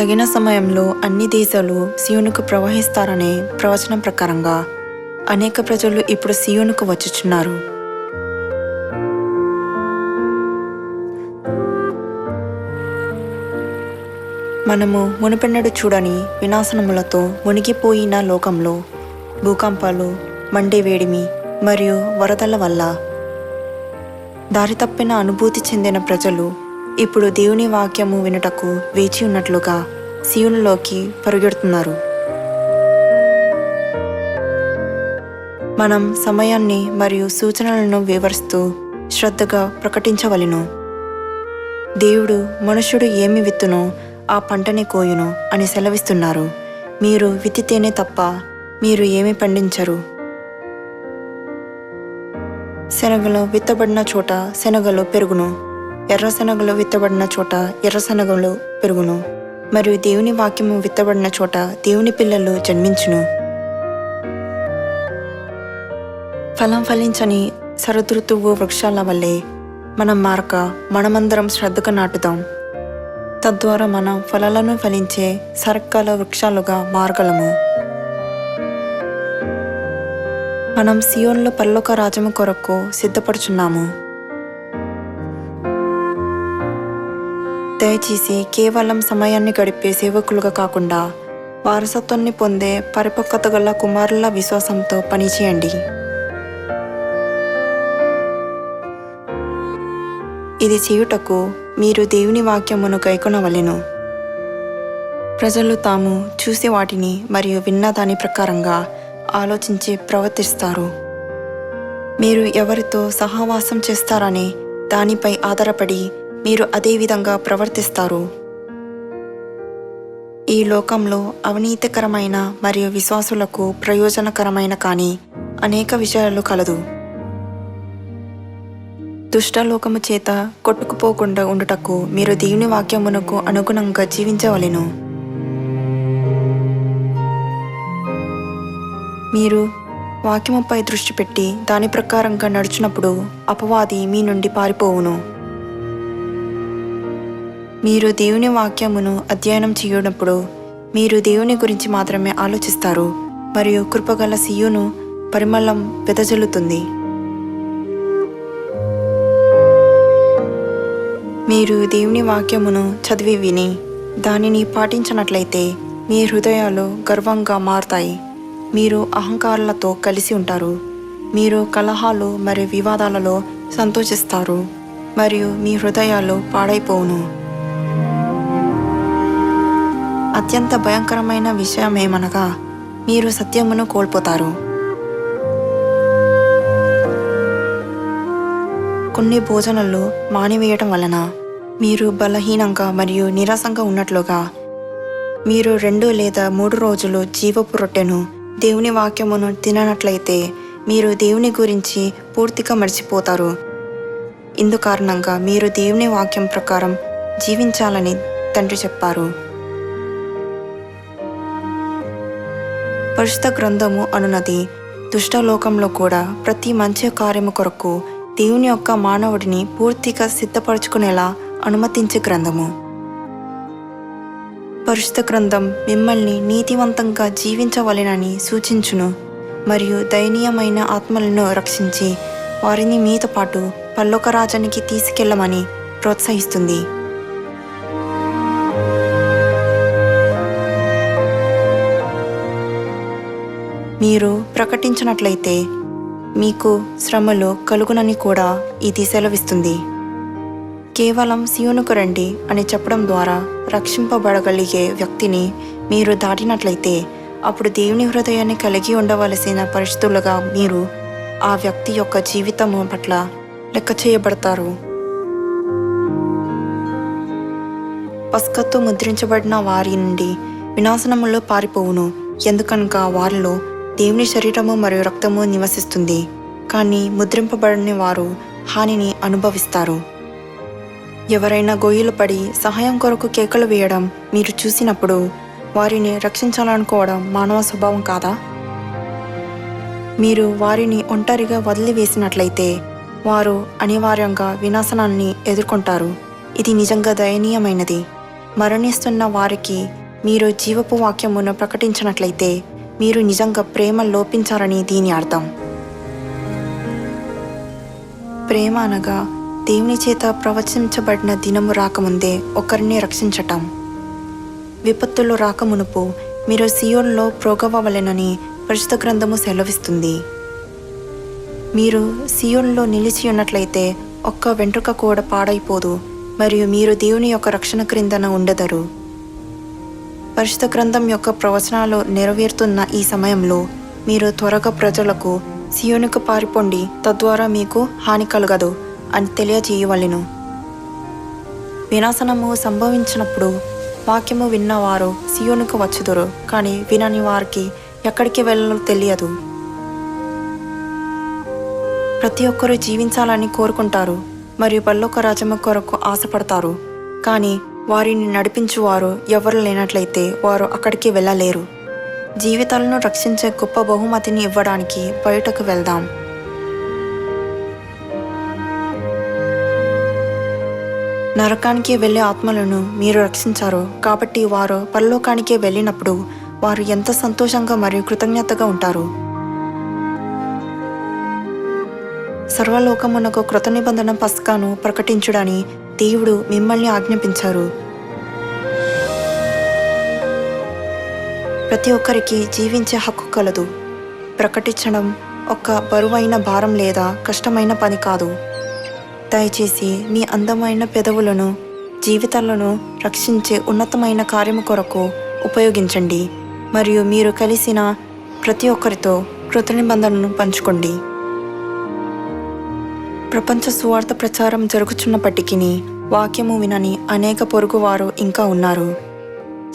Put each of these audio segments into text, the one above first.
తగిన సమయంలో అన్ని దేశాలు సియోనుకు ప్రవహిస్తారనే ప్రవచనం ప్రకారంగా అనేక ప్రజలు ఇప్పుడు సియోనుకు వచ్చుచున్నారు. మనము మునుపెన్నడు చూడని వినాశనములతో మునిగిపోయిన లోకంలో భూకంపాలు మండే వేడిమి మరియు వరదల వల్ల దారి తప్పిన అనుభూతి చెందిన ప్రజలు ఇప్పుడు దేవుని వాక్యము వినుటకు వేచి ఉన్నట్లుగా సియోనులోకి పరుగెడుతున్నారు. మనం సమయాన్ని మరియు సూచనలను వివరిస్తూ శ్రద్ధగా ప్రకటించవలెను. దేవుడు మనుషుడు ఏమి విత్తునో ఆ పంటని కోయును అని సెలవిస్తున్నారు. మీరు విత్తితేనే తప్ప మీరు ఏమి పండించరు. శనగలు విత్తబడిన చోట శనగలు పెరుగును. ఎర్రశనగలు విత్తబడిన చోట ఎర్రశనగలు పెరుగును మరియు దేవుని వాక్యము విత్తబడిన చోట దేవుని పిల్లలు జన్మించును. ఫలం ఫలించని శరదృతువు వృక్షాల వల్లే మనం మారక మనమందరం శ్రద్ధగా నాటుదాం తద్వారా మనం ఫలాలను ఫలించే సరకాల వృక్షాలుగా మార్గలము. మనం సియోన్లో పల్లొక రాజము కొరకు సిద్ధపడుచున్నాము. దయచేసి కేవలం సమయాన్ని గడిపే సేవకులుగా కాకుండా వారసత్వాన్ని పొందే పరిపక్వత గల కుమారుల విశ్వాసంతో పనిచేయండి. ఇది చేయుటకు మీరు దేవుని వాక్యమును గైకొనవలెను ప్రజలు తాము చూసే వాటిని మరియు విన్న దాని ప్రకారంగా ఆలోచించి ప్రవర్తిస్తారు. మీరు ఎవరితో సహవాసం చేస్తారని దానిపై ఆధారపడి మీరు అదే విధంగా ప్రవర్తిస్తారు. ఈ లోకంలో అవినీతికరమైన మరియు విశ్వాసులకు ప్రయోజనకరమైన కానీ అనేక విషయాలు కలదు. దుష్టలోకము చేత కొట్టుకుపోకుండా ఉండుటకు మీరు దేవుని వాక్యమునకు అనుగుణంగా జీవించవలెను. మీరు వాక్యముపై దృష్టి పెట్టి దాని ప్రకారంగా నడిచినప్పుడు అపవాది మీ నుండి పారిపోవును. మీరు దేవుని వాక్యమును అధ్యయనం చేయనప్పుడు మీరు దేవుని గురించి మాత్రమే ఆలోచిస్తారు. మరియు కృపగల సియును పరిమళం వెదజల్లుతుంది. మీరు దేవుని వాక్యమును చదివి విని దానిని పాటించినట్లయితే మీ హృదయాలు గర్వంగా మారుతాయి. మీరు అహంకారులతో కలిసి ఉంటారు. మీరు కలహాలు మరియు వివాదాలలో సంతోషిస్తారు. మరియు మీ హృదయాలు పాడైపోవును. అత్యంత భయంకరమైన విషయం ఏమనగా మీరు సత్యమును కోల్పోతారు. కొన్ని భోజనాలు మానివేయటం వలన మీరు బలహీనంగా మరియు నీరసంగా ఉన్నట్లుగా మీరు రెండు లేదా మూడు రోజులు జీవపు రొట్టెను దేవుని వాక్యమును తిననట్లయితే మీరు దేవుని గురించి పూర్తిగా మర్చిపోతారు. ఇందు కారణంగా మీరు దేవుని వాక్యం ప్రకారం జీవించాలని తండ్రి చెప్పారు. పరిశుద్ధ గ్రంథము అనునది. దుష్టలోకంలో కూడా ప్రతి మంచి కార్యము కొరకు దేవుని యొక్క మానవుడిని పూర్తిగా సిద్ధపరచుకునేలా అనుమతించే గ్రంథము. పరిశుద్ధ గ్రంథం మిమ్మల్ని నీతివంతంగా జీవించవలెనని సూచించును. మరియు దయనీయమైన ఆత్మలను రక్షించి వారిని మీతో పాటు పల్లొక రాజానికి తీసుకెళ్ళమని ప్రోత్సహిస్తుంది. మీరు ప్రకటించినట్లయితే మీకు శ్రమలు కలుగునని కూడా ఇది సెలవిస్తుంది కేవలం సియోనుకు రండి అని చెప్పడం ద్వారా రక్షింపబడగలిగే వ్యక్తిని మీరు దాటినట్లయితే అప్పుడు దేవుని హృదయాన్ని కలిగి ఉండవలసిన పరిస్థితులుగా మీరు ఆ వ్యక్తి యొక్క జీవితము పట్ల లెక్క చేయబడతారు. పస్కత్తు ముద్రించబడిన వారి నుండి వినాశనములో పారిపోవును. ఎందుకనగా వారిలో దేవుని శరీరము మరియు రక్తము నివసిస్తుంది. కానీ ముద్రింపబడని వారు హానిని అనుభవిస్తారు. ఎవరైనా గొయ్యలు పడి సహాయం కొరకు కేకలు వేయడం మీరు చూసినప్పుడు వారిని రక్షించాలనుకోవడం మానవ స్వభావం కాదా? మీరు వారిని ఒంటరిగా వదిలివేసినట్లయితే వారు అనివార్యంగా వినాశనాన్ని ఎదుర్కొంటారు. ఇది నిజంగా దయనీయమైనది. మరణిస్తున్న వారికి మీరు జీవపు వాక్యమును ప్రకటించినట్లయితే మీరు నిజంగా ప్రేమ లోపించారని దీని అర్థం. ప్రేమ అనగా దేవుని చేత ప్రవచించబడిన దినము రాకముందే ఒకరిని రక్షించటం. విపత్తులు రాకమునుపు మీరు సియోన్లో ప్రోగవలెనని పరిశుద్ధ గ్రంథము సెలవిస్తుంది. మీరు సియోన్లో నిలిచి ఉన్నట్లయితే ఒక్క వెంట్రుక కూడా పాడైపోదు మరియు మీరు దేవుని యొక్క రక్షణ క్రిందన ఉండదరు. పరిశుద్ధ గ్రంథం యొక్క ప్రవచనాలు నెరవేరుతున్న ఈ సమయంలో మీరు త్వరగా ప్రజలకు సియోనుకు పారిపోండి తద్వారా మీకు హాని కలగదు అని తెలియజేయవలెను. వినాశనము సంభవించినప్పుడు వాక్యము విన్నవారు సియోనుకు వచ్చుదురు కానీ వినని వారికి ఎక్కడికి వెళ్ళాలో తెలియదు. ప్రతి ఒక్కరూ జీవించాలని కోరుకుంటారు మరియు పల్లొక రాజమ్మ కొరకు ఆశపడతారు కానీ వారిని నడిపించువారు ఎవరు లేనట్లయితే వారు అక్కడికి వెళ్ళలేరు. జీవితాలను రక్షించే గొప్ప బహుమతిని ఇవ్వడానికి బయటకు వెళ్దాం. నరకానికి వెళ్ళే ఆత్మలను మీరు రక్షించారు కాబట్టి వారు పరలోకానికి వెళ్ళినప్పుడు వారు ఎంత సంతోషంగా మరియు కృతజ్ఞతగా ఉంటారు. సర్వలోకమునకు కృత నిబంధన పస్కాను ప్రకటించుడని దేవుడు మిమ్మల్ని ఆజ్ఞాపించారు. ప్రతి ఒక్కరికి జీవించే హక్కు కలదు. ప్రకటించడం ఒక బరువైన భారం లేదా కష్టమైన పని కాదు. దయచేసి మీ అందమైన పెదవులను జీవితాలను రక్షించే ఉన్నతమైన కార్యము కొరకు ఉపయోగించండి. మరియు మీరు కలిసిన ప్రతి ఒక్కరితో కృత నిబంధనను పంచుకోండి. ప్రపంచ సువార్త ప్రచారం జరుగుచున్నప్పటికీ వాక్యము వినని అనేక పొరుగువారు ఇంకా ఉన్నారు.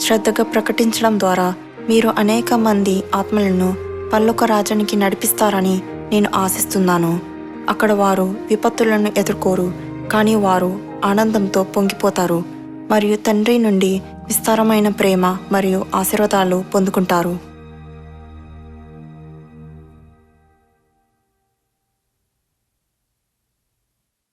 శ్రద్ధగా ప్రకటించడం ద్వారా మీరు అనేక మంది ఆత్మలను పల్లొక రాజానికి నడిపిస్తారని నేను ఆశిస్తున్నాను. అక్కడ వారు విపత్తులను ఎదుర్కోరు కానీ వారు ఆనందంతో పొంగిపోతారు మరియు తండ్రి నుండి విస్తారమైన ప్రేమ మరియు ఆశీర్వాదాలు పొందుకుంటారు.